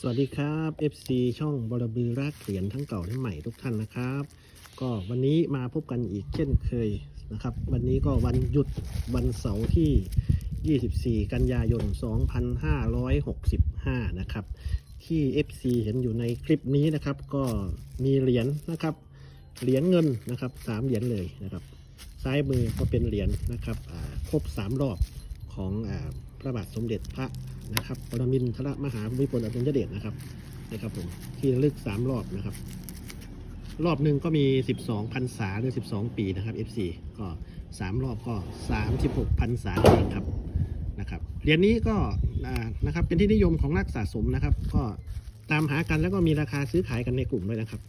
สวัสดีครับ FC ช่องบรบือรากเหรียญทั้งเก่าและใหม่ทุกท่านนะครับ ก็วันนี้มาพบกันอีกเช่นเคยนะครับ วันนี้ก็วันหยุดวันเสาร์ที่ 24 กันยายน 2565 นะครับ ที่ FC เห็นอยู่ในคลิปนี้นะครับ ก็มีเหรียญนะครับ เหรียญเงินนะครับสามเหรียญเลยนะครับ ซ้ายมือก็เป็นเหรียญนะครับครบสามรอบของอ ระบาทสมเด็จพระนะครับปรมินทรมหาภูมิพลอดุลยเดชนะครับนะครับผมที่ระลึกสามรอบนะครับ รอบหนึ่งก็มี 12พรรษาหรือ 12 ปีนะครับ FC ก็สามรอบก็ 36พรรษาเองครับนะครับเหรียญนี้ก็นะครับเป็นที่นิยมของนักสะสมนะครับ ก็ตามหากันแล้วก็มีราคาซื้อขายกันในกลุ่มด้วยนะครับ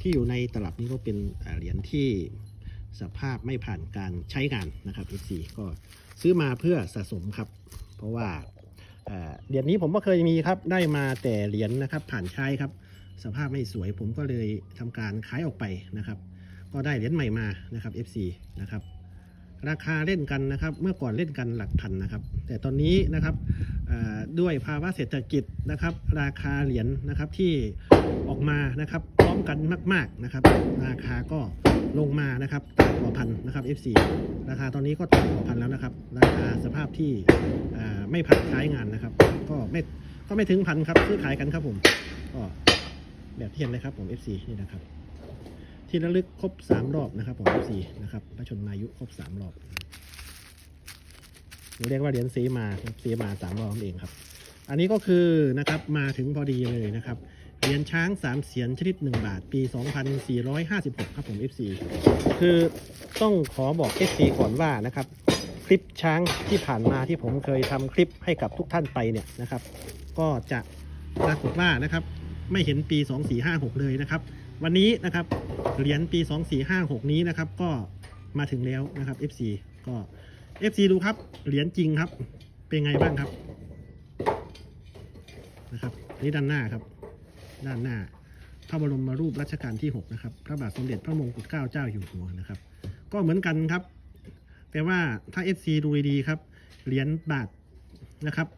ที่อยู่ในตลับนี้ก็เป็นเหรียญที่สภาพไม่ผ่านการใช้งานนะครับ FC ก็ซื้อมาเพื่อสะสมครับ เพราะว่าเหรียญนี้ผมก็เคยมีครับได้มาแต่เหรียญนะครับ ผ่านใช้ครับ สภาพไม่สวยผมก็เลยทำการขายออกไปนะครับ ก็ได้เหรียญใหม่มานะครับ FC นะครับ ราคาเล่นกันนะครับ เมื่อก่อนเล่นกันหลักพันนะครับ แต่ตอนนี้นะครับด้วยภาวะเศรษฐกิจนะครับ ราคาเหรียญนะครับที่ออกมานะครับพร้อมกันมาก ๆนะครับ ราคาก็ลงมานะครับต่ำกว่าพันนะครับ F4 ราคาตอนนี้ก็ต่ำกว่าพันแล้วนะครับ ราคาสภาพที่ไม่ผ่านใช้งานนะครับ ก็ไม่ก็ไม่ถึงพันครับซื้อขายกันครับผมก็แบบเที่เห็นเลยครับผม F4 นี่นะครับ ที่ระลึกครบ 3 รอบนะครับผม F4 นะครับพระชนมายุครบ 3 รอบเราเรียกว่าเหรียญซีมาซีมาสามรอบนั่นเองครับ อันนี้ก็คือนะครับมาถึงพอดีเลยนะครับเหรียญช้าง3เสียนชนิด 1 บาท ปี 2456 ครับผม FC คือต้องขอบอก FC ก่อนว่านะครับ คลิปช้างที่ผ่านมาที่ผมเคยทำคลิปให้กับทุกท่านไปเนี่ยนะครับ ก็จะปรากฏว่านะครับ ไม่เห็นปี 2456 เลยนะครับ วันนี้นะครับเหรียญปี 2456 นี้นะครับ ก็มาถึงแล้วนะครับ FC ก็ FC ดูครับเหรียญจริงครับ เป็นไงบ้างครับนะครับนี่ด้านหน้าครับ ด้านหน้า พระบรมรูปรัชกาลที่ 6 นะครับ พระบาทสมเด็จพระมงกุฎเกล้าเจ้าอยู่หัวนะครับ ก็เหมือนกันครับแต่ว่าถ้า FC ดูดีๆครับ เหรียญบาทนะครับ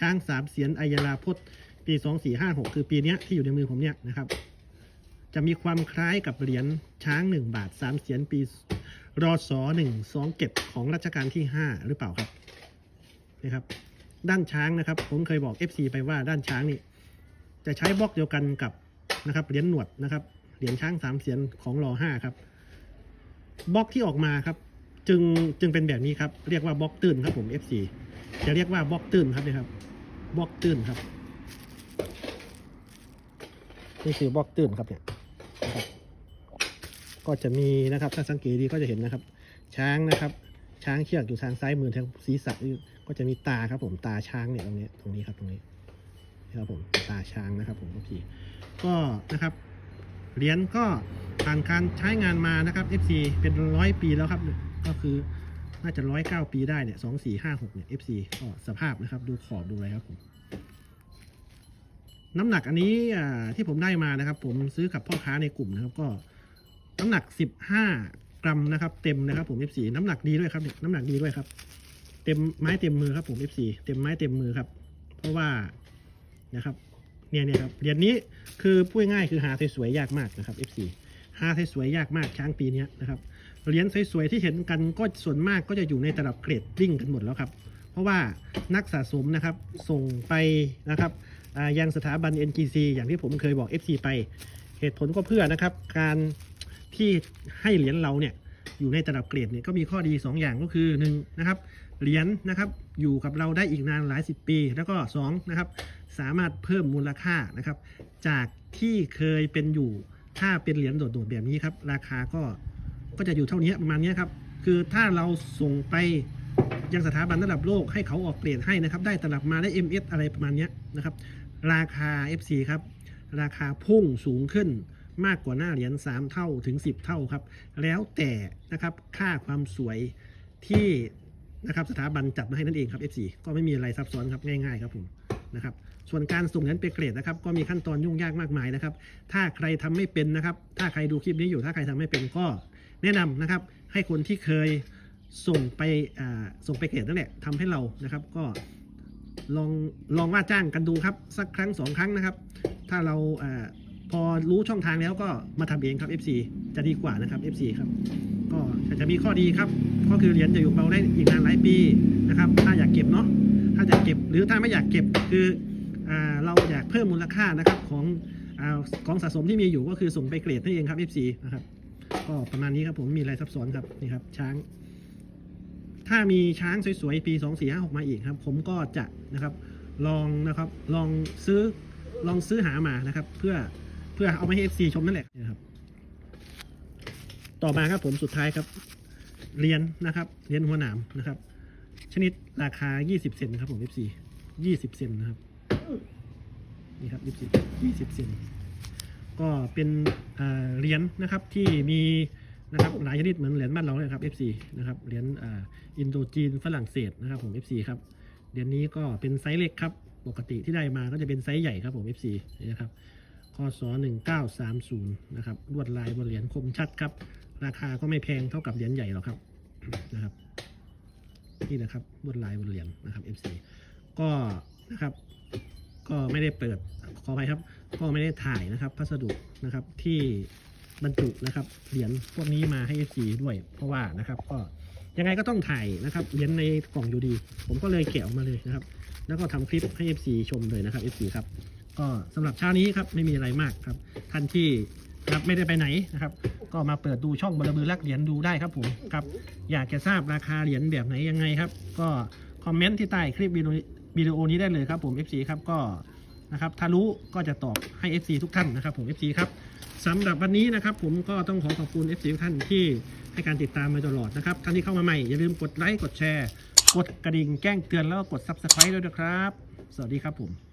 ช้างสามเสียนอัยราพจน์ปี 2456 คือปีนี้ที่อยู่ในมือผมเนี่ยนะครับ จะมีความคล้ายกับเหรียญช้าง 1 บาท 3เสียนปีรอศ1 2เก็บของรัชกาลที่ 5 หรือเปล่าครับนะครับ ด้านช้างนะครับ ผมเคยบอก FC ไปว่าด้านช้างนี่ จะใช้บล็อกเดียวกันกับนะครับเหรียญหนวดนะครับเหรียญช้างสามเสียนของรอห้าครับบล็อกที่ออกมาครับ จึงจึงเป็นแบบนี้ครับ เรียกว่าบล็อกตื้นครับผม F4 จะเรียกว่าบล็อกตื้นครับนี่ครับบล็อกตื้นครับนี่คือบล็อกตื้นครับเนี่ย ก็จะมีนะครับถ้าสังเกตดีก็จะเห็นนะครับ ช้างนะครับ ช้างเชือกอยู่ทางซ้ายมือทางศีรษะก็จะมีตาครับผมตาช้างเนี่ยตรงนี้ตรงนี้ครับตรงนี้นะครับผมตาช้างนะครับผมโอเคก็นะครับเหรียญก็ผ่านการใช้งานมานะครับ FC เป็นร้อยปีแล้วครับ ก็คือน่าจะร้อยเก้าปีได้เนี่ยสองสี่ห้าหกเนี่ย FC ก็สภาพนะครับ ดูขอบดูอะไรครับผมน้ำหนักอันนี้ที่ผมได้มานะครับ ผมซื้อกับพ่อค้าในกลุ่มนะครับ ก็ น้ำหนักสิบห้ากรัมนะครับ เต็มนะครับผม F4 น้ำหนักดีด้วยครับเนี่ยน้ำหนักดีด้วยครับ เต็มไม้เต็มมือครับผม F4 เต็มไม้เต็มมือครับ เพราะว่านะครับเนี่ยเนี่ยครับเหรียญนี้คือพูดง่ายคือหาสวยๆยากมากนะครับ F4 หาสวยๆยากมากช้างปีนี้นะครับเหรียญสวยๆที่เห็นกันก็ส่วนมากก็จะอยู่ในระดับเกรดลิ่งกันหมดแล้วครับ เพราะว่านักสะสมนะครับส่งไปนะครับยังสถาบัน NGC อย่างที่ผมเคยบอก FC ไป เหตุผลก็เพื่อนะครับการ ที่ให้เหรียญเราเนี่ยอยู่ในระดับเกรดเนี่ยก็มีข้อดี 2 อย่างก็คือ1นะครับเหรียญนะครับอยู่กับเราได้อีกนานหลายสิบปี แล้วก็2นะครับสามารถเพิ่มมูลค่านะครับ จากที่เคยเป็นอยู่ถ้าเป็นเหรียญโดดๆแบบนี้ครับ ราคาก็ก็จะอยู่เท่านี้ประมาณนี้ครับคือถ้าเราส่งไปยังสถาบันระดับโลกให้เขาออกเกรดให้นะครับ ได้ตลับมาได้ MS อะไรประมาณนี้นะครับ ราคา FC ครับ ราคาพุ่งสูงขึ้น มากกว่าหน้าเหรียญ3 เท่าถึง 10 เท่าครับ แล้วแต่นะครับค่าความสวยที่นะครับสถาบันจัดมาให้นั่นเองครับ FC ก็ไม่มีอะไรซับซ้อนครับง่ายๆครับผมนะครับส่วนการส่งเหรียญไปเกรดนะครับ ก็มีขั้นตอนยุ่งยากมากมายนะครับ ถ้าใครทำไม่เป็นนะครับ ถ้าใครดูคลิปนี้อยู่ถ้าใครทำไม่เป็นก็แนะนำนะครับ ให้คนที่เคยส่งไปอ่าส่งไปเกรดนั่นแหละทำให้เรานะครับ ก็ลองลองว่าจ้างกันดูครับ สักครั้งสองครั้งนะครับ ถ้าเราอา พอรู้ช่องทางแล้วก็มาทำเองครับ FC จะดีกว่านะครับ FC ครับก็จะมีข้อดีครับ ก็คือเหรียญจะอยู่กับเราได้อีกนานหลายปีนะครับ ถ้าอยากเก็บเนาะถ้าอยากเก็บหรือถ้าไม่อยากเก็บคืออเราอยากเพิ่มมูลค่านะครับของอของสะสมที่มีอยู่ก็คือส่งไปเกรดนั่นเองครับ FC นะครับก็ประมาณนี้ครับผมมีอะไรซับซ้อนครับนี่ครับช้าง ถ้ามีช้างสวยๆปี 2 4 5 6 มาอีกครับ ผมก็จะนะครับลองนะครับลองซื้อลองซื้อหามานะครับ เพื่อ เพื่อเอามาให้ FC ชมนั่นแหละนะครับ ต่อมาครับผมสุดท้ายครับเหรียญนะครับเหรียญหัวหนามนะครับ ชนิดราคา 20 เซนครับผม FC 20 เซนนะครับนี่ครับ20 20 เซนก็เป็นเอ่อเหรียญนะครับที่มีนะครับหลายชนิดเหมือนเหรียญบ้านเราเลยครับ FC นะครับเหรียญอินโดจีนฝรั่งเศสนะครับผม FC ครับเหรียญนี้ก็เป็นไซส์เล็กครับ ปกติที่ได้มาก็จะเป็นไซส์ใหญ่ครับผม FC นี่นะครับ คศ1930 นะครับลวดลายบนเหรียญคมชัดครับ ราคาก็ไม่แพงเท่ากับเหรียญใหญ่หรอกครับนะครับ นี่นะครับลวดลายบนเหรียญนะครับ FC ก็นะครับ ก็ไม่ได้เปิดขออภัยครับ ก็ไม่ได้ถ่ายนะครับ พัสดุนะครับที่บรรจุนะครับเหรียญพวกนี้มาให้ FC ด้วย เพราะว่านะครับก็ยังไงก็ต้องถ่ายนะครับเหรียญในกล่องอยู่ดี ผมก็เลยแกะออกมาเลยนะครับ แล้วก็ทำคลิปให้ FC ชมเลยนะครับ FC ครับ ก็สำหรับเช้านี้ครับไม่มีอะไรมากครับ ท่านที่ครับไม่ได้ไปไหนนะครับ ก็มาเปิดดูช่องบลบือรักเหรียญดูได้ครับผมครับอยากจะทราบราคาเหรียญแบบไหนยังไงครับ ก็คอมเมนต์ที่ใต้คลิปวิดีโอวิดีโอนี้ได้เลยครับผม FC ครับก็นะครับถ้ารู้ก็จะตอบให้ FC ทุกท่านนะครับผม FC ครับสำหรับวันนี้นะครับผมก็ต้องขอขอบคุณ FC ทุกท่านที่ให้การติดตามมาตลอดนะครับท่านที่เข้ามาใหม่อย่าลืมกดไลค์กดแชร์ กดกระดิ่งแจ้งเตือนแล้วก็กด Subscribe ด้วยนะครับ สวัสดีครับผม